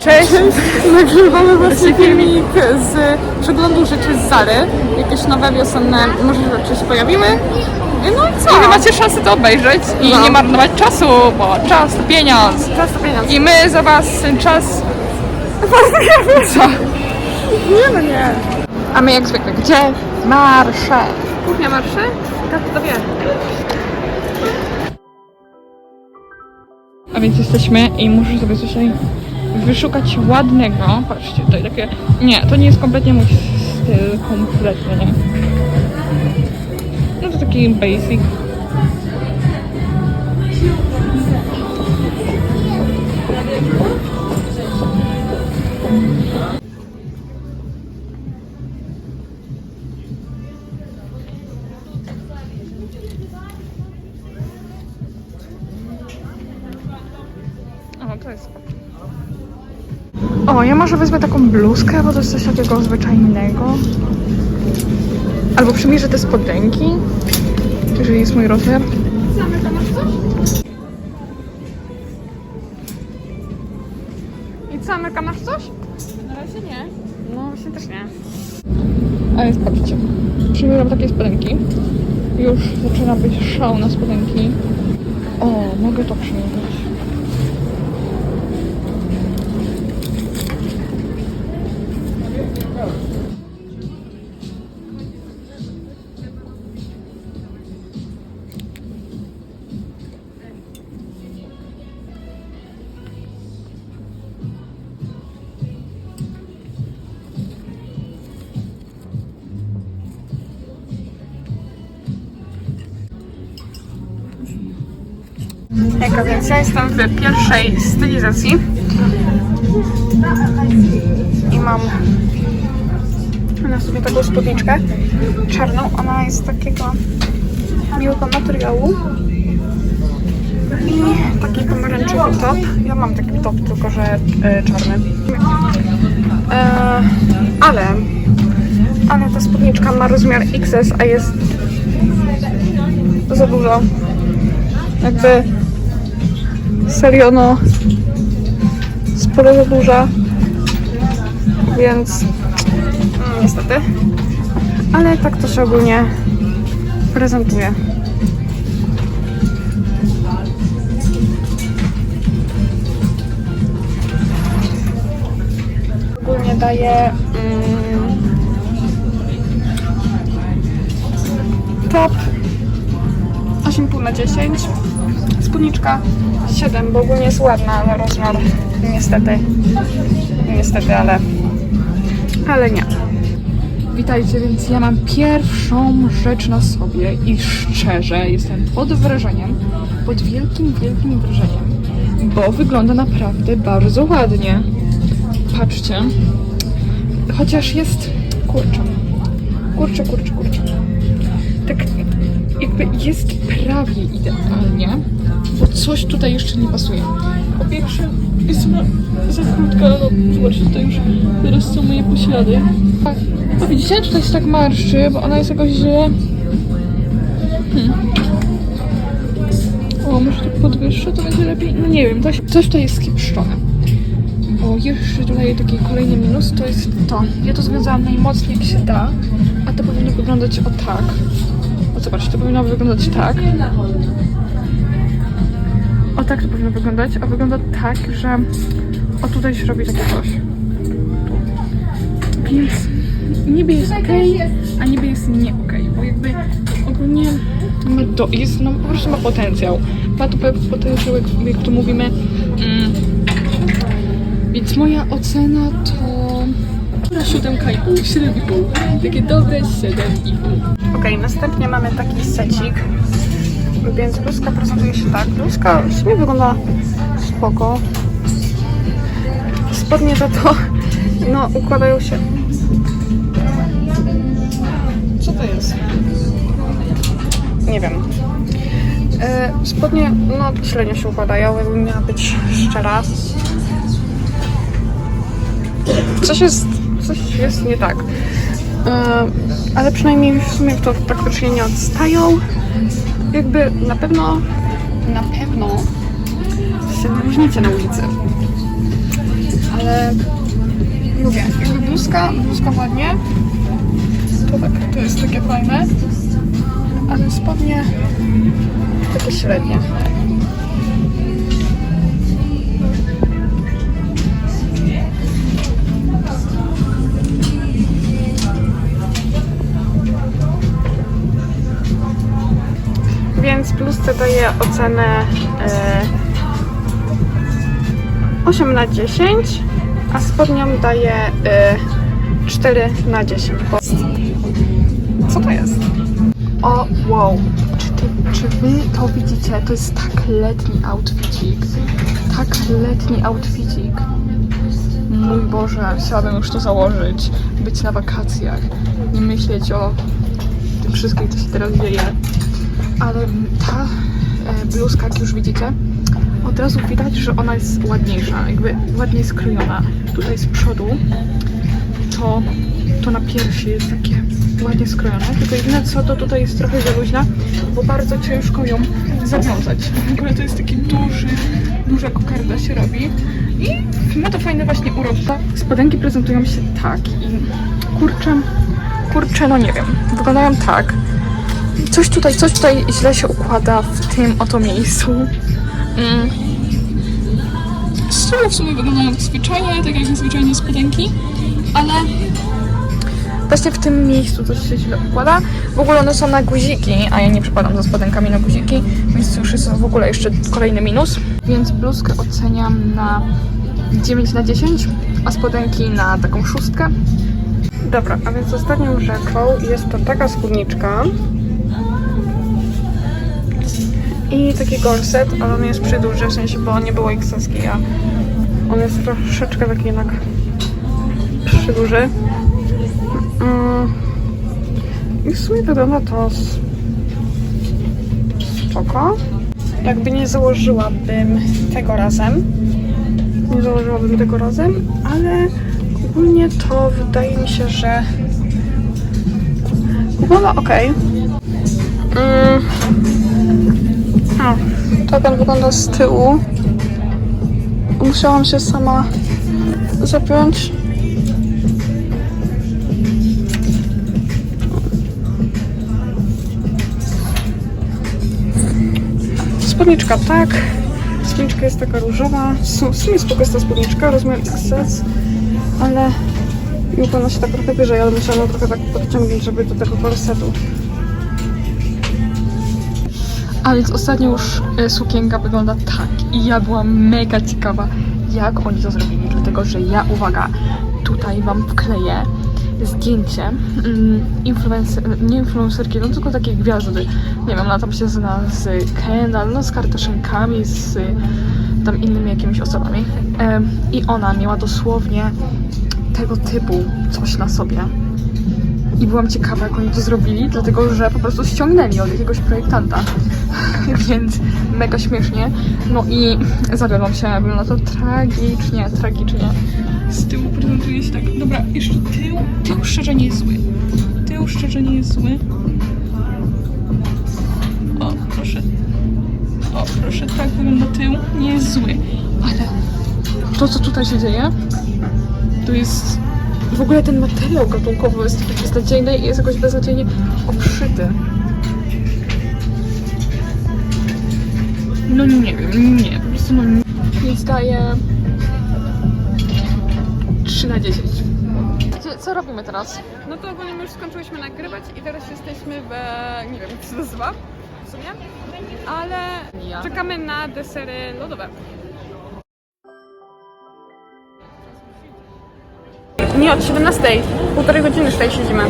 Cześć! Nagrywamy właśnie filmik z przeglądu rzeczy z Zary. Jakieś nowe wiosenne może rzeczy się pojawiły. No i co? I wy macie szansę to obejrzeć i No. nie marnować czasu, bo czas to pieniądz. Czas to pieniądze. I my za was ten czas... Co? Nie no nie. A my jak zwykle, gdzie? Marsze. Kuchnia marszy? Tak, to wie. A więc jesteśmy i muszę sobie tutaj wyszukać ładnego. Patrzcie, tutaj takie... Nie, to nie jest kompletnie mój styl, kompletnie nie. No to taki basic. O, to jest. O, ja może wezmę taką bluzkę, bo to jest coś takiego zwyczajnego. Albo przymierzę te spodenki, jeżeli jest mój rozmiar. I co, Amerka, masz coś? Na razie nie. No, właśnie też nie. A jest, patrzcie, przymierzam takie spodenki. Już zaczyna być szał na spodenki. O, mogę to przymierzyć. Jaka więc ja jestem w pierwszej stylizacji. I mam na sobie taką spódniczkę czarną. Ona jest takiego miłego materiału. I taki pomarańczowy top. Ja mam taki top, tylko że e, czarny. E, ale, ale ta spódniczka ma rozmiar XS, a jest za dużo. Jakby serio no. Sporo za duża. Więc no, niestety. Ale tak to się ogólnie prezentuje. Ogólnie daje mm, top 8,5 na 10 spódniczka 7, bo ogólnie jest ładna, rozmiar niestety, niestety, ale, ale nie. Witajcie, więc ja mam pierwszą rzecz na sobie i szczerze jestem pod wrażeniem, pod wielkim, wielkim wrażeniem, bo wygląda naprawdę bardzo ładnie. Patrzcie, chociaż jest, kurczę, kurczę, kurczę, kurczę. Tak jakby jest prawie idealnie, bo coś tutaj jeszcze nie pasuje. Po pierwsze, jest ona za krótka, no zobaczcie, tutaj już teraz są moje poślady. A, a widzicie, tutaj się tak marszczy, bo ona jest jakoś źle... Hmm. O, może to podwyższę, to będzie lepiej? No nie wiem, coś, coś tutaj jest skiepszczone. Bo jeszcze tutaj taki kolejny minus to jest to. Ja to związałam najmocniej jak się da, a to powinno wyglądać o tak. O zobaczcie, to powinno wyglądać tak. O tak to powinno wyglądać, a wygląda tak, że o tutaj się robi takie coś. Więc niby jest ok, a niby jest nie ok, bo jakby ogólnie ma do, jest, no po prostu ma potencjał. Ma tu potencjał, jak, jak tu mówimy. Mm. Więc moja ocena to... Na 7,5, 7,5. Takie dobre 7,5. Okej, następnie mamy taki secik. Więc bluzka prezentuje się tak. Bluzka w sumie wygląda spoko. Spodnie za to, no, układają się. Co to jest? Nie wiem. E, spodnie, no, średnio się układają, jakbym miała być szczera. Coś jest, coś jest nie tak. E, ale przynajmniej w sumie to praktycznie nie odstają. Jakby na pewno, na pewno się wyróżnicie na ulicy. ale lubię. Jakby bluzka, bluzka ładnie. To tak, to jest takie fajne. Ale spodnie takie średnie. Daję ocenę e, 8 na 10, a spodniom daję e, 4 na 10. Bo... Co to jest? O, wow. Czy, ty, czy wy to widzicie? To jest tak letni outfitik. Tak letni outfitik. Mój Boże, chciałabym już to założyć. Być na wakacjach. Nie myśleć o tym wszystkim, co się teraz dzieje. Ale ta e, bluzka, jak już widzicie, od razu widać, że ona jest ładniejsza, jakby ładniej skrojona. Tutaj z przodu to, to na piersi jest takie ładnie skrojone, tylko jedyne co, to tutaj jest trochę za luźna, bo bardzo ciężko ją zawiązać. W ogóle to jest taki duży, duża kokarda się robi i ma to fajny właśnie urok. Spodenki prezentują się tak i kurczę, kurczę, no nie wiem, wyglądają tak. Coś tutaj, coś tutaj źle się układa w tym oto miejscu. Mm. Tyłu w sumie wyglądają zwyczajnie, tak jak zwyczajnie spodenki, ale właśnie w tym miejscu coś się źle układa. W ogóle one są na guziki, a ja nie przypadam za spodenkami na guziki, więc to już jest w ogóle jeszcze kolejny minus. Więc bluzkę oceniam na 9 na 10, a spodenki na taką szóstkę. Dobra, a więc ostatnią rzeczą jest to taka spódniczka. I taki gorset, ale on jest przyduży, w sensie, bo nie było XS-ki, a on jest troszeczkę taki jednak przyduży. Mm. I w sumie wygląda to spoko. Jakby nie założyłabym tego razem. Nie założyłabym tego razem, ale ogólnie to wydaje mi się, że wygląda ok. Mm. O, tak on wygląda z tyłu. Musiałam się sama zapiąć. Spódniczka tak. Spódniczka jest taka różowa. W sumie spoko jest ta spódniczka, rozmiar XS, ale i układa się tak trochę wyżej, ale musiałam trochę tak podciągnąć, żeby do tego korsetu. A więc ostatnio już e, sukienka wygląda tak i ja byłam mega ciekawa, jak oni to zrobili, dlatego że ja, uwaga, tutaj wam wkleję zdjęcie mm, influencer, nie influencerki, no tylko takiej gwiazdy, nie wiem, ona tam się zna z Kendall, no z Kardashiankami, z tam innymi jakimiś osobami Em, i ona miała dosłownie tego typu coś na sobie. I byłam ciekawa, jak oni to zrobili, dlatego że po prostu ściągnęli od jakiegoś projektanta. Więc mega śmiesznie. No i zawiodłam się, wygląda to tragicznie, tragicznie. Z tyłu prezentuje się tak. Dobra, jeszcze tył. Tył szczerze nie jest zły. Tył szczerze nie jest zły. O, proszę. O, proszę, tak wygląda tył. Nie jest zły. Ale to, co tutaj się dzieje, to jest w ogóle ten materiał gatunkowy jest taki beznadziejny i jest jakoś beznadziejnie obszyty. No nie wiem, nie, po prostu no nie. Więc daję 3 na 10. Co robimy teraz? No to ogólnie my już skończyliśmy nagrywać i teraz jesteśmy w, nie wiem jak się nazywa w sumie, ale Ja. czekamy na desery lodowe. Ні, от 14. Півтори години ще ще зіме.